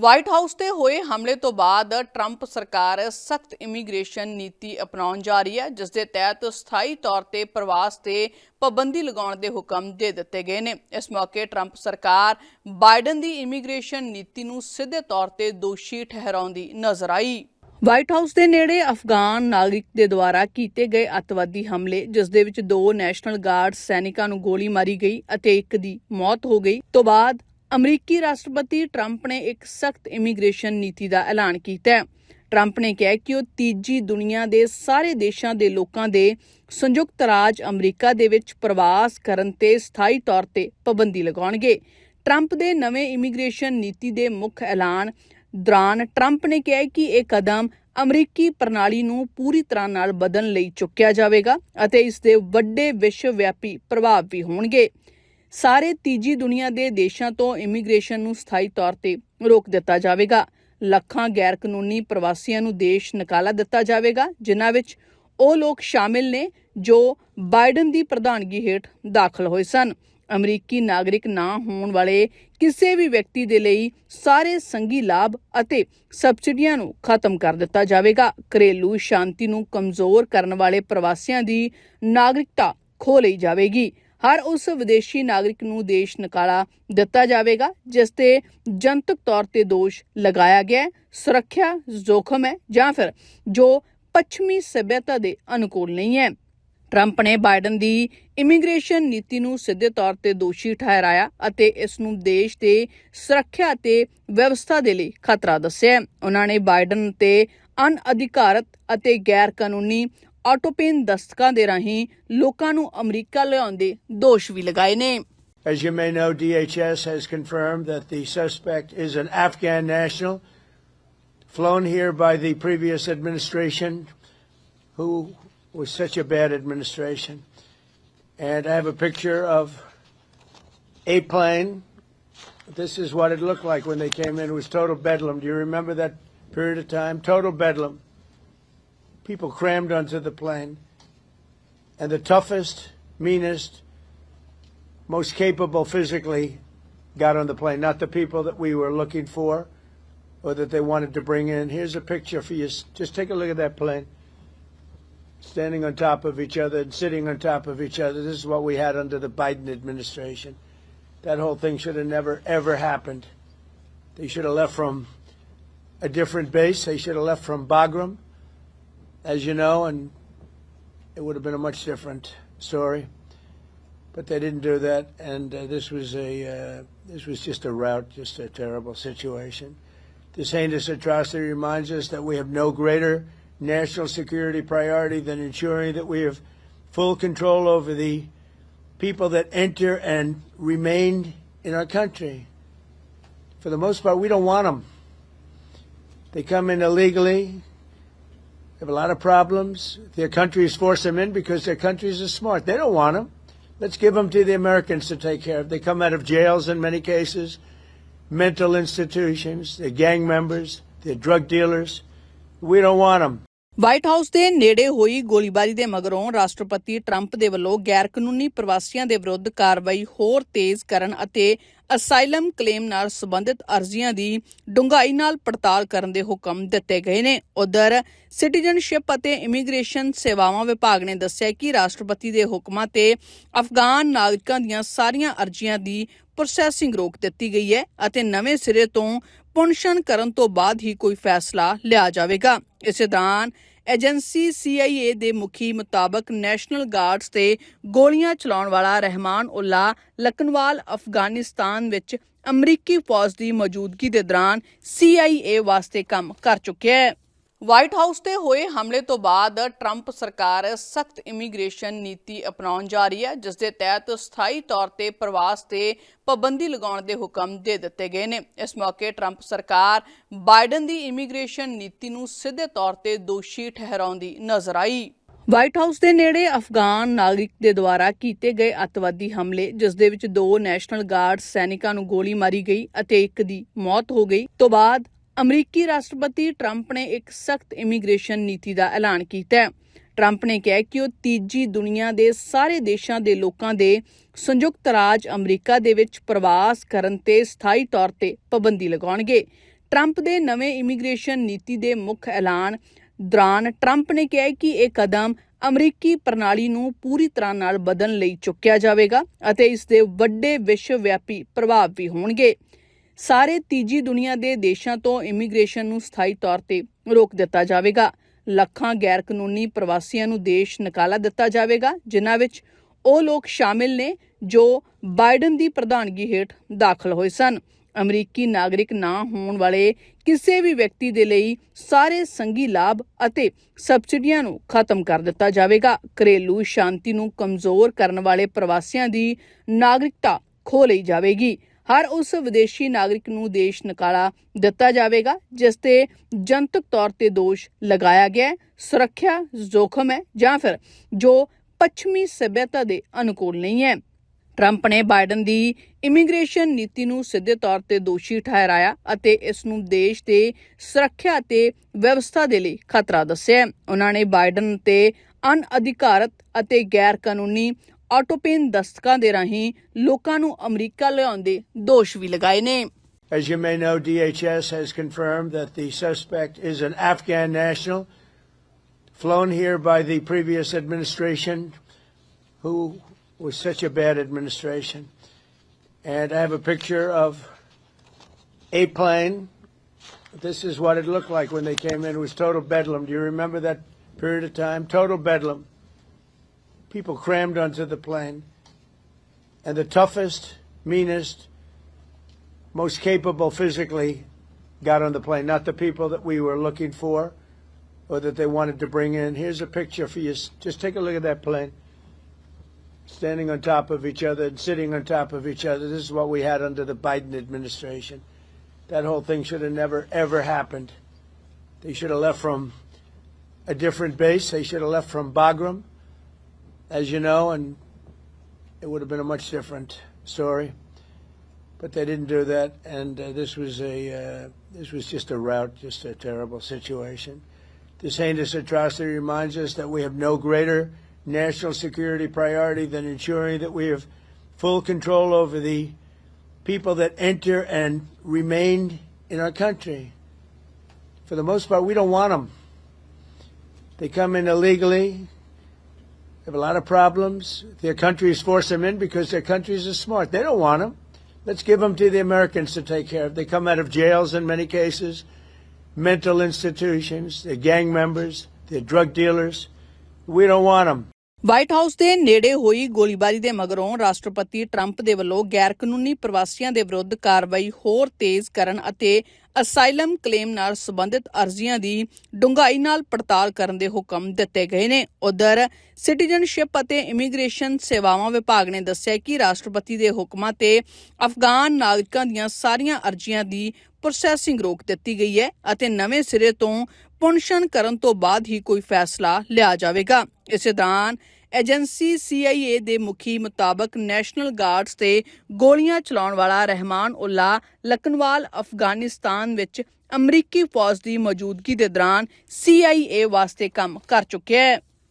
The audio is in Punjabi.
ਵਾਈਟ ਹਾਊਸ ਤੇ ਹੋਏ ਹਮਲੇ ਤੋਂ ਬਾਅਦ ਟਰੰਪ ਸਰਕਾਰ ਸਖਤ ਇਮੀਗ੍ਰੇਸ਼ਨ ਨੀਤੀ ਅਪਣਾਉਣ ਜਾ ਰਹੀ ਹੈ, ਜਿਸ ਦੇ ਤਹਿਤ ਸਥਾਈ ਤੌਰ ਤੇ ਪ੍ਰਵਾਸ ਤੇ ਪਾਬੰਦੀ ਲਗਾਉਣ ਦੇ ਹੁਕਮ ਦੇ ਦਿੱਤੇ ਗਏ ਨੇ। ਇਸ ਮੌਕੇ ਟਰੰਪ ਸਰਕਾਰ ਬਾਈਡਨ ਦੀ ਇਮੀਗ੍ਰੇਸ਼ਨ ਨੀਤੀ ਨੂੰ ਸਿੱਧੇ ਤੌਰ ਤੇ ਦੋਸ਼ੀ ਠਹਿਰਾਉਂਦੀ ਨਜ਼ਰ ਆਈ। ਵਾਈਟ ਹਾਊਸ ਦੇ ਨੇੜੇ ਅਫਗਾਨ ਨਾਗਰਿਕ ਦੇ ਦੁਆਰਾ ਕੀਤੇ ਗਏ ਅੱਤਵਾਦੀ ਹਮਲੇ, ਜਿਸ ਦੇ ਵਿੱਚ ਦੋ ਨੈਸ਼ਨਲ ਗਾਰਡ ਸੈਨਿਕਾਂ ਨੂੰ ਗੋਲੀ ਮਾਰੀ ਗਈ ਅਤੇ ਇੱਕ ਦੀ ਮੌਤ ਹੋ ਗਈ। ਤੋਂ ਬਾਅਦ ਅਮਰੀਕੀ ਰਾਸ਼ਟਰਪਤੀ ਟਰੰਪ ਨੇ ਇੱਕ ਸਖਤ ਇਮੀਗ੍ਰੇਸ਼ਨ ਨੀਤੀ ਦਾ ਐਲਾਨ ਕੀਤਾ ਹੈ। ਟਰੰਪ ਨੇ ਕਿਹਾ ਕਿ ਉਹ ਤੀਜੀ ਦੁਨੀਆ ਦੇ ਸਾਰੇ ਦੇਸ਼ਾਂ ਦੇ ਲੋਕਾਂ ਦੇ ਸੰਯੁਕਤ ਰਾਜ ਅਮਰੀਕਾ ਦੇ ਵਿੱਚ ਪ੍ਰਵਾਸ ਕਰਨ ਤੇ ਸਥਾਈ ਤੌਰ ਤੇ ਪਾਬੰਦੀ ਲਗਾਉਣਗੇ। ਟਰੰਪ ਦੇ ਨਵੇਂ ਇਮੀਗ੍ਰੇਸ਼ਨ ਨੀਤੀ ਦੇ ਮੁੱਖ ਐਲਾਨ ਦੌਰਾਨ ਟਰੰਪ ਨੇ ਕਿਹਾ ਕਿ ਇਹ ਕਦਮ ਅਮਰੀਕੀ ਪ੍ਰਣਾਲੀ ਨੂੰ ਪੂਰੀ ਤਰ੍ਹਾਂ ਨਾਲ ਬਦਲਣ ਲਈ ਚੁੱਕਿਆ ਜਾਵੇਗਾ ਅਤੇ ਇਸ ਦੇ ਵੱਡੇ ਵਿਸ਼ਵ ਵਿਆਪੀ ਪ੍ਰਭਾਵ ਵੀ ਹੋਣਗੇ। ਸਾਰੇ ਤੀਜੀ ਦੁਨੀਆ ਦੇ ਦੇਸ਼ਾਂ ਤੋਂ ਇਮੀਗ੍ਰੇਸ਼ਨ ਨੂੰ ਸਥਾਈ ਤੌਰ ਤੇ ਰੋਕ ਦਿੱਤਾ ਜਾਵੇਗਾ। ਲੱਖਾਂ ਗੈਰ ਕਾਨੂੰਨੀ ਪ੍ਰਵਾਸੀਆਂ ਨੂੰ ਦੇਸ਼ ਨਿਕਾਲਾ ਦਿੱਤਾ ਜਾਵੇਗਾ, ਜਿਨ੍ਹਾਂ ਵਿੱਚ ਉਹ ਲੋਕ ਸ਼ਾਮਿਲ ਨੇ ਜੋ ਬਾਈਡਨ ਦੀ ਪ੍ਰਧਾਨਗੀ ਹੇਠ ਦਾਖਲ ਹੋਏ ਸਨ। ਅਮਰੀਕੀ ਨਾਗਰਿਕ ਨਾ ਹੋਣ ਵਾਲੇ ਕਿਸੇ ਵੀ ਵਿਅਕਤੀ ਦੇ ਲਈ ਸਾਰੇ ਸੰਗੀ ਲਾਭ ਅਤੇ ਸਬਸਿਡੀਆਂ ਨੂੰ ਖਤਮ ਕਰ ਦਿੱਤਾ ਜਾਵੇਗਾ। ਘਰੇਲੂ ਸ਼ਾਂਤੀ ਨੂੰ ਕਮਜ਼ੋਰ ਕਰਨ ਵਾਲੇ ਪ੍ਰਵਾਸੀਆਂ ਦੀ ਨਾਗਰਿਕਤਾ ਖੋ ਲਈ ਜਾਵੇਗੀ। ਹਰ ਉਸ ਵਿਦੇਸ਼ੀ ਨਾਗਰਿਕ ਨੂੰ ਦੇਸ਼ ਨਿਕਾਲਾ ਦਿੱਤਾ ਜਾਵੇਗਾ, ਜਿਸ ਤੇ ਜਨਤਕ ਤੌਰ ਤੇ ਦੋਸ਼ ਲਗਾਇਆ ਗਿਆ ਹੈ, ਸੁਰੱਖਿਆ ਜ਼ੋਖਮ ਹੈ ਜਾਂ ਫਿਰ ਜੋ ਪੱਛਮੀ ਸਭਿਅਤਾ ਦੇ ਅਨੁਕੂਲ ਨਹੀਂ ਹੈ ਟਰੰਪ ਨੇ ਬਾਈਡਨ ਦੀ ਇਮੀਗ੍ਰੇਸ਼ਨ ਨੀਤੀ ਨੂੰ ਸਿੱਧੇ ਤੌਰ ਤੇ ਦੋਸ਼ੀ ਠਹਿਰਾਇਆ ਅਤੇ ਇਸ ਨੂੰ ਦੇਸ਼ ਦੇ ਸੁਰੱਖਿਆ ਤੇ ਵਿਵਸਥਾ ਦੇ ਲਈ ਖਤਰਾ ਦੱਸਿਆ ਹੈ। ਉਹਨਾਂ ਨੇ ਬਾਈਡਨ ਤੇ ਅਨਅਧਿਕਾਰਤ ਅਤੇ ਗੈਰ ਕਾਨੂੰਨੀ ਆਟੋਪੇਨ ਦਸਤਕਾਂ ਦੇ ਰਾਹੀਂ ਲੋਕਾਂ ਨੂੰ ਅਮਰੀਕਾ ਲਿਆਉਣ ਦੇ ਦੋਸ਼ ਵੀ ਲਗਾਏ ਨੇ As you may know, DHS has confirmed that the suspect is an Afghan national flown here by the previous administration, who was such a bad administration. And I have a picture of a plane. This is what it looked like when they came in. It was total bedlam. Do you remember that period of time? Total bedlam. People crammed onto the plane. And the toughest, meanest, most capable physically got on the plane, not the people that we were looking for or that they wanted to bring in. Here's a picture for you. Just take a look at that plane. Standing on top of each other and sitting on top of each other. This is what we had under the Biden administration. That whole thing should have never, ever happened. They should have left from a different base. They should have left from Bagram, as you know, and it would have been a much different story but they didn't do that, and uh, this was a uh, this was just a rout, just a terrible situation. This heinous atrocity reminds us that we have no greater national security priority than ensuring that we have full control over the people that enter and remain in our country. For the most part, we don't want them. They come in illegally. Have a lot of problems. Their countries force them in because their countries are smart. They don't want them. Let's give them to the Americans to take care of. They come out of jails in many cases, mental institutions, they're gang members, they're drug dealers. We don't want them. White House ਦੇ ਨੇੜੇ ਹੋਈ ਗੋਲੀਬਾਰੀ ਦੇ ਮਗਰੋਂ ਰਾਸ਼ਟਰਪਤੀ ਟਰੰਪ ਦੇ ਵੱਲੋਂ ਗੈਰ ਕਾਨੂੰਨੀ ਪ੍ਰਵਾਸੀਆਂ ਦੇ ਵਿਰੁੱਧ ਕਾਰਵਾਈ ਹੋਰ ਤੇਜ਼ ਕਰਨ ਅਤੇ ਅਸਾਈਲਮ ਕਲੇਮ ਨਾਲ ਸੰਬੰਧਿਤ ਅਰਜ਼ੀਆਂ ਦੀ ਡੂੰਘਾਈ ਨਾਲ ਪੜਤਾਲ ਕਰਨ ਦੇ ਹੁਕਮ ਦਿੱਤੇ ਗਏ ਨੇ। ਉਧਰ ਸਿਟੀਜ਼ਨਸ਼ਿਪ ਅਤੇ ਇਮੀਗ੍ਰੇਸ਼ਨ ਸੇਵਾਵਾਂ ਵਿਭਾਗ ਨੇ ਦੱਸਿਆ ਕਿ ਰਾਸ਼ਟਰਪਤੀ ਦੇ ਹੁਕਮਾਂ ਤੇ ਅਫਗਾਨ ਨਾਗਰਿਕਾਂ ਦੀਆਂ ਸਾਰੀਆਂ ਅਰਜ਼ੀਆਂ ਦੀ ਪ੍ਰੋਸੈਸਿੰਗ ਰੋਕ ਦਿੱਤੀ ਗਈ ਹੈ ਅਤੇ ਨਵੇਂ ਸਿਰੇ ਤੋਂ ਪੁਨਸ਼ਨ ਕਰਨ ਤੋਂ ਬਾਅਦ ਹੀ ਕੋਈ ਫੈਸਲਾ ਲਿਆ ਜਾਵੇਗਾ। ਇਸੇ ਦੌਰਾਨ ਏਜੰਸੀ CIA ਦੇ ਮੁਖੀ ਮੁਤਾਬਕ ਨੈਸ਼ਨਲ ਗਾਰਡਸ ਤੇ ਗੋਲੀਆਂ ਚਲਾਉਣ ਵਾਲਾ ਰਹਿਮਾਨ ਉल्ला ਲਕਨਵਾਲ ਅਫਗਾਨਿਸਤਾਨ ਵਿੱਚ ਅਮਰੀਕੀ ਫੌਜ ਦੀ ਮੌਜੂਦਗੀ ਦੇ ਦੌਰਾਨ CIA ਵਾਸਤੇ ਕੰਮ ਕਰ ਚੁੱਕਿਆ ਹੈ। ਵਾਈਟ ਹਾਊਸ ਤੇ ਹੋਏ ਹਮਲੇ ਤੋਂ ਬਾਅਦ ਟਰੰਪ ਸਰਕਾਰ ਸਖਤ ਇਮੀਗ੍ਰੇਸ਼ਨ ਨੀਤੀ ਅਪਣਾਉਣ ਜਾ ਰਹੀ ਹੈ ਜਿਸ ਦੇ ਤਹਿਤ ਸਥਾਈ ਤੌਰ ਤੇ ਪ੍ਰਵਾਸ ਤੇ ਪਾਬੰਦੀ ਲਗਾਉਣ ਦੇ ਹੁਕਮ ਦੇ ਦਿੱਤੇ ਗਏ ਨੇ। ਇਸ ਮੌਕੇ ਟਰੰਪ ਸਰਕਾਰ ਬਾਈਡਨ ਦੀ ਇਮੀਗ੍ਰੇਸ਼ਨ ਨੀਤੀ ਨੂੰ ਸਿੱਧੇ ਤੌਰ ਤੇ ਦੋਸ਼ੀ ਠਹਿਰਾਉਂਦੀ ਨਜ਼ਰ ਆਈ। ਵਾਈਟ ਹਾਊਸ ਦੇ ਨੇੜੇ ਅਫਗਾਨ ਨਾਗਰਿਕ ਦੇ ਦੁਆਰਾ ਕੀਤੇ ਗਏ ਅੱਤਵਾਦੀ ਹਮਲੇ ਜਿਸ ਦੇ ਵਿੱਚ ਦੋ ਨੈਸ਼ਨਲ ਗਾਰਡ ਸੈਨਿਕਾਂ ਨੂੰ ਗੋਲੀ ਮਾਰੀ ਗਈ ਅਤੇ ਇੱਕ ਦੀ ਮੌਤ ਹੋ ਗਈ। ਤੋਂ ਬਾਅਦ ਅਮਰੀਕੀ ਰਾਸ਼ਟਰਪਤੀ ਟਰੰਪ ਨੇ ਇੱਕ ਸਖਤ ਇਮੀਗ੍ਰੇਸ਼ਨ ਨੀਤੀ ਦਾ ਐਲਾਨ ਕੀਤਾ ਹੈ। ਟਰੰਪ ਨੇ ਕਿਹਾ ਕਿ ਉਹ ਤੀਜੀ ਦੁਨੀਆ ਦੇ ਸਾਰੇ ਦੇਸ਼ਾਂ ਦੇ ਲੋਕਾਂ ਦੇ ਸੰਯੁਕਤ ਰਾਜ ਅਮਰੀਕਾ ਦੇ ਵਿੱਚ ਪ੍ਰਵਾਸ ਕਰਨ ਤੇ ਸਥਾਈ ਤੌਰ ਤੇ ਪਾਬੰਦੀ ਲਗਾਉਣਗੇ। ਟਰੰਪ ਦੇ ਨਵੇਂ ਇਮੀਗ੍ਰੇਸ਼ਨ ਨੀਤੀ ਦੇ ਮੁੱਖ ਐਲਾਨ ਦੌਰਾਨ ਟਰੰਪ ਨੇ ਕਿਹਾ ਕਿ ਇਹ ਕਦਮ ਅਮਰੀਕੀ ਪ੍ਰਣਾਲੀ ਨੂੰ ਪੂਰੀ ਤਰ੍ਹਾਂ ਨਾਲ ਬਦਲਣ ਲਈ ਚੁੱਕਿਆ ਜਾਵੇਗਾ ਅਤੇ ਇਸ ਦੇ ਵੱਡੇ ਵਿਸ਼ਵ ਵਿਆਪੀ ਪ੍ਰਭਾਵ ਵੀ ਹੋਣਗੇ। ਸਾਰੇ ਤੀਜੀ ਦੁਨੀਆ ਦੇ ਦੇਸ਼ਾਂ ਤੋਂ ਇਮੀਗ੍ਰੇਸ਼ਨ ਨੂੰ ਸਥਾਈ ਤੌਰ ਤੇ ਰੋਕ ਦਿੱਤਾ ਜਾਵੇਗਾ। ਲੱਖਾਂ ਗੈਰ ਕਾਨੂੰਨੀ ਪ੍ਰਵਾਸੀਆਂ ਨੂੰ ਦੇਸ਼ ਨਿਕਾਲਾ ਦਿੱਤਾ ਜਾਵੇਗਾ, ਜਿਨ੍ਹਾਂ ਵਿੱਚ ਉਹ ਲੋਕ ਸ਼ਾਮਿਲ ਨੇ ਜੋ ਬਾਈਡਨ ਦੀ ਪ੍ਰਧਾਨਗੀ ਹੇਠ ਦਾਖਲ ਹੋਏ ਸਨ। ਅਮਰੀਕੀ ਨਾਗਰਿਕ ਨਾ ਹੋਣ ਵਾਲੇ ਕਿਸੇ ਵੀ ਵਿਅਕਤੀ ਦੇ ਲਈ ਸਾਰੇ ਸੰਗੀ ਲਾਭ ਅਤੇ ਸਬਸਿਡੀਆਂ ਨੂੰ ਖਤਮ ਕਰ ਦਿੱਤਾ ਜਾਵੇਗਾ। ਘਰੇਲੂ ਸ਼ਾਂਤੀ ਨੂੰ ਕਮਜ਼ੋਰ ਕਰਨ ਵਾਲੇ ਪ੍ਰਵਾਸੀਆਂ ਦੀ ਨਾਗਰਿਕਤਾ ਖੋ ਲਈ ਜਾਵੇਗੀ। ਹਰ ਉਸ ਵਿਦੇਸ਼ੀ ਨਾਗਰਿਕ ਨੂੰ ਦੇਸ਼ ਨਿਕਾਲਾ ਦਿੱਤਾ ਜਾਵੇਗਾ, ਜਿਸ ਤੇ ਜਨਤਕ ਤੌਰ ਤੇ ਦੋਸ਼ ਲਗਾਇਆ ਗਿਆ ਸੁਰੱਖਿਆ ਜੋਖਮ ਹੈ ਜਾਂ ਫਿਰ ਜੋ ਪੱਛਮੀ ਸਭਿਅਤਾ ਦੇ ਅਨੁਕੂਲ ਨਹੀਂ ਹੈ। ਟਰੰਪ ਨੇ ਬਾਈਡਨ ਦੀ ਇਮੀਗ੍ਰੇਸ਼ਨ ਨੀਤੀ ਨੂੰ ਸਿੱਧੇ ਤੌਰ ਤੇ ਦੋਸ਼ੀ ਠਹਿਰਾਇਆ ਅਤੇ ਇਸ ਨੂੰ ਦੇਸ਼ ਦੇ ਸੁਰੱਖਿਆ ਅਤੇ ਵਿਵਸਥਾ ਦੇ ਲਈ ਖਤਰਾ ਦੱਸਿਆ ਉਹਨਾਂ ਨੇ ਬਾਈਡਨ ਤੇ ਅਨਅਧਿਕਾਰਤ ਅਤੇ ਗੈਰ ਕਾਨੂੰਨੀ ਆਟੋਪੇਨ ਦਸਤਕਾਂ ਦੇ ਰਾਹੀਂ ਲੋਕਾਂ ਨੂੰ ਅਮਰੀਕਾ ਲਿਆਉਣ ਦੇ ਦੋਸ਼ ਵੀ ਲਗਾਏ ਨੇ As you may know, DHS has confirmed that the suspect is an Afghan national flown here by the previous administration, who was such a bad administration. And I have a picture of a plane. This is what it looked like when they came in. It was total bedlam. Do you remember that period of time? Total bedlam. People crammed onto the plane. And the toughest, meanest, most capable physically got on the plane, not the people that we were looking for or that they wanted to bring in. Here's a picture for you. Just take a look at that plane. Standing on top of each other and sitting on top of each other. This is what we had under the Biden administration. That whole thing should have never, ever happened. They should have left from a different base. They should have left from Bagram, as you know, and it would have been a much different story but they didn't do that, and uh, this was a uh, this was just a rout, just a terrible situation. This heinous atrocity reminds us that we have no greater national security priority than ensuring that we have full control over the people that enter and remain in our country. For the most part, we don't want them. They come in illegally. Have a lot of problems. Their countries force them in because their countries are smart. They don't want them. Let's give them to the Americans to take care of. They come out of jails in many cases, mental institutions, they're gang members, they're drug dealers. We don't want them. White House ਦੇ ਨੇੜੇ ਹੋਈ ਗੋਲੀਬਾਰੀ ਦੇ ਮਗਰੋਂ ਰਾਸ਼ਟਰਪਤੀ ਟਰੰਪ ਦੇ ਵੱਲੋਂ ਗੈਰ ਕਾਨੂੰਨੀ ਪ੍ਰਵਾਸੀਆਂ ਦੇ ਵਿਰੁੱਧ ਕਾਰਵਾਈ ਹੋਰ ਤੇਜ਼ ਕਰਨ ਅਤੇ ਅਸਾਈਲਮ ਕਲੇਮ ਨਾਲ ਸੰਬੰਧਿਤ ਅਰਜ਼ੀਆਂ ਦੀ ਡੂੰਘਾਈ ਨਾਲ ਪੜਤਾਲ ਕਰਨ ਦੇ ਹੁਕਮ ਦਿੱਤੇ ਗਏ ਨੇ। ਉਧਰ ਸਿਟੀਜ਼ਨਸ਼ਿਪ ਅਤੇ ਇਮੀਗ੍ਰੇਸ਼ਨ ਸੇਵਾਵਾਂ ਵਿਭਾਗ ਨੇ ਦੱਸਿਆ ਕਿ ਰਾਸ਼ਟਰਪਤੀ ਦੇ ਹੁਕਮਾਂ ਤੇ ਅਫਗਾਨ ਨਾਗਰਿਕਾਂ ਦੀਆਂ ਸਾਰੀਆਂ ਅਰਜ਼ੀਆਂ ਦੀ ਪ੍ਰੋਸੈਸਿੰਗ ਰੋਕ ਦਿੱਤੀ ਗਈ ਹੈ ਅਤੇ ਨਵੇਂ ਸਿਰੇ ਤੋਂ ਪੁਨਸ਼ਨ ਕਰਨ ਤੋਂ ਬਾਅਦ ਹੀ ਕੋਈ ਫੈਸਲਾ ਲਿਆ ਜਾਵੇਗਾ। ਇਸੇ ਦੌਰਾਨ ਏਜੰਸੀ CIA ਦੇ ਮੁਖੀ ਮੁਤਾਬਕ ਨੈਸ਼ਨਲ ਗਾਰਡਸ ਤੇ ਗੋਲੀਆਂ ਚਲਾਉਣ ਵਾਲਾ ਰਹਿਮਾਨ ਉल्ला ਲਕਨਵਾਲ ਅਫਗਾਨਿਸਤਾਨ ਵਿੱਚ ਅਮਰੀਕੀ ਫੌਜ ਦੀ ਮੌਜੂਦਗੀ ਦੇ ਦੌਰਾਨ CIA ਵਾਸਤੇ ਕੰਮ ਕਰ ਚੁੱਕਿਆ ਹੈ।